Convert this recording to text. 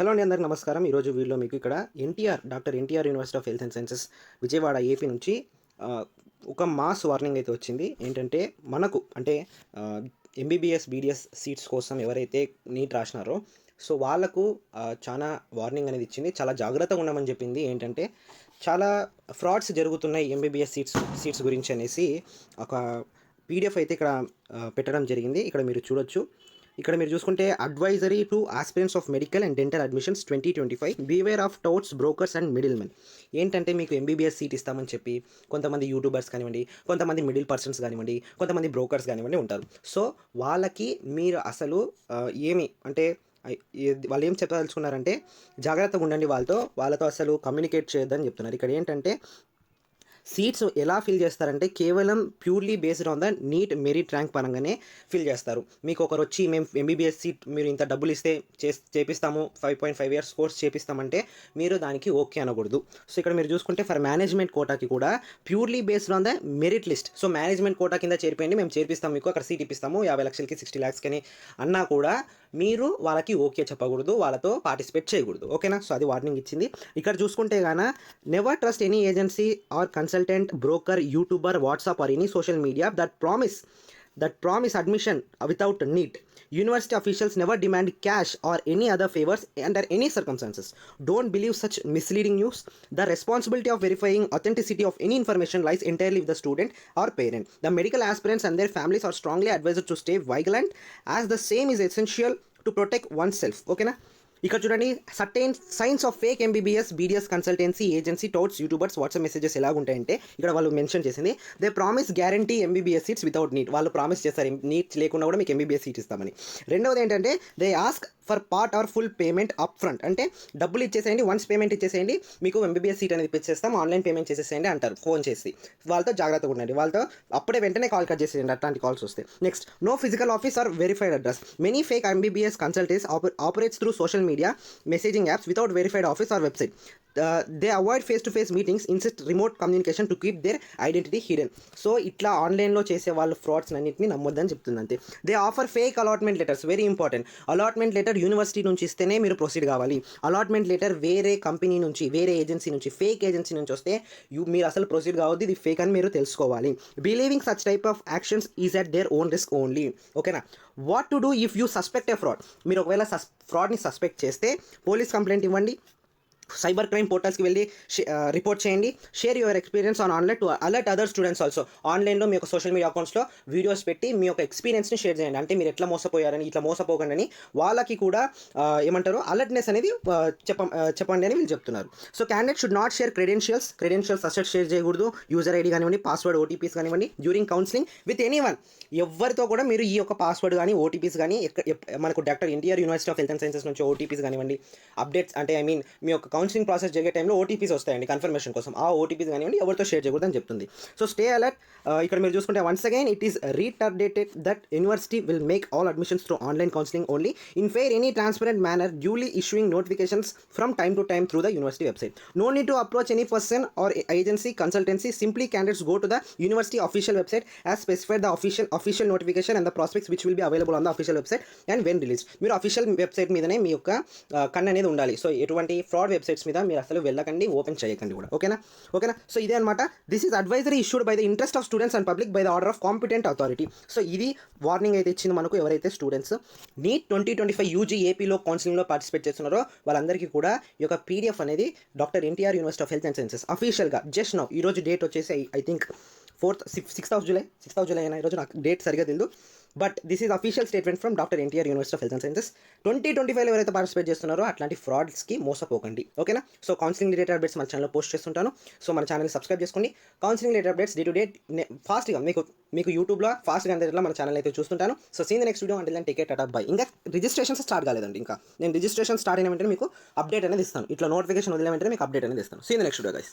Hello అండి అందరికి నమస్కారం. ఈరోజు వీడియోలో మీకు ఇక్కడ NTR doctor NTR university of health and sciences Vijayawada AP నుంచి ఒక మాస్ వార్నింగ్ అయితే వచ్చింది. ఏంటంటే మనకు అంటే ఎంబీబీఎస్ బీడిఎస్ సీట్స్ కోసం ఎవరైతే నీట్ రాసినారో సో వాళ్ళకు చాలా వార్నింగ్ అనేది ఇచ్చింది. చాలా జాగ్రత్తగా ఉండమని చెప్పింది. ఏంటంటే చాలా ఫ్రాడ్స్ జరుగుతున్నాయి ఎంబీబీఎస్ సీట్స్ సీట్స్ గురించి అనేసి ఒక పీడిఎఫ్ అయితే ఇక్కడ పెట్టడం జరిగింది. ఇక్కడ మీరు చూడొచ్చు. ఇక్కడ మీరు చూసుకుంటే advisory to aspirants of medical and dental admissions twenty twenty five beware of touts brokers and middlemen ఏంటంటే మీకు ఎంబీబీఎస్ సీట్ ఇస్తామని చెప్పి కొంతమంది యూట్యూబర్స్ కానివ్వండి కొంతమంది మిడిల్ పర్సన్స్ కానివ్వండి కొంతమంది బ్రోకర్స్ కానివ్వండి ఉంటారు. సో వాళ్ళకి మీరు అసలు ఏమి అంటే వాళ్ళు ఏం చెప్పదలుచుకున్నారంటే జాగ్రత్తగా ఉండండి వాళ్ళతో వాళ్ళతో అసలు కమ్యూనికేట్ చేయొద్దని చెప్తున్నారు. ఇక్కడ ఏంటంటే సీట్స్ ఎలా ఫిల్ చేస్తారంటే కేవలం purely based on the NEET merit rank పరంగానే ఫిల్ చేస్తారు. మీకు ఒకరు వచ్చి మేము ఎంబీబీఎస్ సీట్ మీరు ఇంత డబ్బులు ఇస్తే చే చేపిస్తాము. Five point five years course చేపిస్తామంటే మీరు దానికి ఓకే అనకూడదు. సో ఇక్కడ మీరు చూసుకుంటే ఫర్ మేనేజ్మెంట్ కోటాకి కూడా purely based on the merit list. So management quota కింద చేరిపోయింది మేము చేర్పిస్తాం మీకు. అక్కడ సీట్ ఇప్పిస్తాము. యాభై లక్షలకి సిక్స్టీ ల్యాక్స్కి అన్నా కూడా మీరు వాళ్ళకి ఓకే చెప్పకూడదు వాళ్ళతో పార్టిసిపేట్ చేయకూడదు. ఓకేనా? సో అది వార్నింగ్ ఇచ్చింది. ఇక్కడ చూసుకుంటే గాన never trust any agency or consultant broker YouTuber WhatsApp or any social media that promise that promise admission without need. University officials never demand cash or any other favors under any circumstances. Don't believe such misleading news. The responsibility of verifying authenticity of any information lies entirely with the student or parent. The medical aspirants and their families are strongly advised to stay vigilant as the same is essential to protect oneself. Okay na? ఇక్కడ చూడండి certain signs of fake MBBS BDS consultancy agency touts YouTubers WhatsApp messages ఎలా ఉంటాయంటే ఇక్కడ వాళ్ళు mention చేసింది they promise guarantee MBBS seats without NEET వాళ్ళు promise చేస్తారు NEET లేకుండా కూడా మీకు ఎంబీబీఎస్ సీట్ ఇస్తామని. రెండవది ఏంటంటే they ask for part or full payment up front. అంటే డబ్బులు ఇచ్చేసేయండి వన్స్ పేమెంట్ ఇచ్చేసేయండి మీకు ఎంబీబీఎస్ సీట్ అనేది ఇప్పించేస్తాం ఆన్లైన్ పేమెంట్ చేసేసేయండి అంటారు ఫోన్ చేసి. వాళ్ళతో జాగ్రత్తగా ఉండండి. వాళ్ళతో అప్పుడే వెంటనే కాల్ కట్ చేసేయండి అట్లాంటి కాల్స్ వస్తే. Next no physical office or verified address many fake MBBS consultants operates through social media messaging apps without verified office or website they avoid face to face meetings insist remote communication to keep their identity hidden so ఇట్లా ఆన్లైన్లో చేసే వాళ్ళు frauds అన్నింటిని నమ్మొద్దని చెప్తుంది అంతే. They offer fake allotment letters very important allotment letter university నుంచి ఇస్తేనే మీరు ప్రొసీడ్ కావాలి. అలాట్మెంట్ లెటర్ వేరే కంపెనీ నుంచి వేరే ఏజెన్సీ నుంచి ఫేక్ ఏజెన్సీ నుంచి వస్తే యూ మీరు అసలు ప్రొసీడ్ కావద్దు ఇది ఫేక్ అని మీరు తెలుసుకోవాలి. Believing such type of actions is at their own risk only ఓకేనా what to do if you suspect a fraud మీరు ఒకవేళ సస్ ఫ్రాడ్ని సస్పెక్ట్ చేస్తే పోలీస్ కంప్లైంట్ ఇవ్వండి. సైబర్ క్రైమ్ పోర్టల్స్కి వెళ్ళి రిపోర్ట్ చేయండి. Share your experience on online to alert other students also ఆన్లైన్లో మీ యొక్క సోషల్ మీడియా అకౌంట్స్లో వీడియోస్ పెట్టి మీ యొక్క ఎక్స్పీరియన్స్ని షేర్ చేయండి. అంటే మీరు ఎట్లా మోసపోయారని ఇట్లా మోసపోకండి అని వాళ్ళకి కూడా ఏమంటారు అలర్ట్నెస్ అనేది చెప్ప చెప్పండి అని వీళ్ళు చెప్తున్నారు. So candidate should not share credentials credentials asset share చేయకూడదు. యూజర్ ఐడి కానివ్వండి పాస్వర్డ్ ఓటీపీస్ కానివ్వండి during counselling with any one ఎవరితో కూడా మీరు ఈ యొక్క పాస్వర్డ్ కానీ ఓటీపీస్ కానీ మనకు doctor NTR university of health and sciences నుంచి ఓటీపీస్ కానివ్వండి అప్డేట్స్ అంటే ఐ మీన్ మీ యొక్క కౌన్సిలింగ్ ప్రాసెస్ జరిగే టైంలో ఓటీపీస్ వస్తాయండి కన్ఫర్మేషన్ కోసం. ఆ ఓటీపీస్ కానివ్వండి ఎవరితో షేర్ చేయకూడదని చెప్తుంది. సో స్టే అలర్ట్ ఇక్కడ మీరు చూసుకుంటే once again it is reiterated that university will make all admissions through online counselling only in fair and transparent manner duly issuing notifications from time to time through the university website no need to approach any person or agency consultancy simply candidates go to the university official website as specified the official official notification and the prospectus which will be available on the official website and when release మీరు official website మీదనే మీ యొక్క కన్ అనేది ఉండాలి. So ఎటువంటి fraud website websites మీద మీరు అసలు వెళ్ళకండి ఓపెన్ చేయకండి కూడా. ఓకేనా? ఓకేనా? సో ఇదే అనమాట this is advisory issued by the interest of students and public by the order of competent authority so ఇది వార్నింగ్ అయితే ఇచ్చింది మనకు ఎవరైతే students NEET twenty twenty five UG ఏపీలో కౌన్సిలింగ్లో పార్టిసిపేట్ చేస్తున్నారో వాళ్ళందరికీ కూడా ఈ యొక్క పీడిఎఫ్ అనేది doctor NTR university of health and sciences అఫీషియల్గా జస్ట్ నో ఈ రోజు డేట్ వచ్చేసి I think fourth sixth of July sixth of July అయినా ఈరోజు నాకు డేట్ సరిగా తెలియదు but this is official statement from doctor NTR university of health and sciences twenty twenty five ఎవరైతే పార్టిసిపేట్ చేస్తున్నారో అట్లాంటి ఫ్రాడ్స్కి మోసపోకండి. ఓకేనా? సో కౌన్సిలింగ్ రిలేటెడ్ అప్డేట్స్ మన ఛానల్లో పోస్ట్ చేస్తుంటాను. సో మన ఛానల్ని సబ్స్క్రైబ్ చేసుకోండి counselling related updates day to day ఫాస్ట్గా మీకు మీకు యూట్యూబ్లో ఫాస్ట్గా అందరిలో మన ఛానల్ అయితే చూస్తుంటాను. So see in next video అంటే టికెట్ టాటా బై ఇంకా రిజిస్ట్రేషన్ స్టార్ట్ కాలేదండి ఇంకా. నేను రిజిస్ట్రేషన్ స్టార్ట్ అయిన వెంటనే మీకు అప్డేట్ అనేది ఇస్తాను. ఇట్లా నోటిఫికేషన్ వదిలిన వెంటనే మీకు అప్డేట్ అనేది ఇస్తాను. Scene next video guys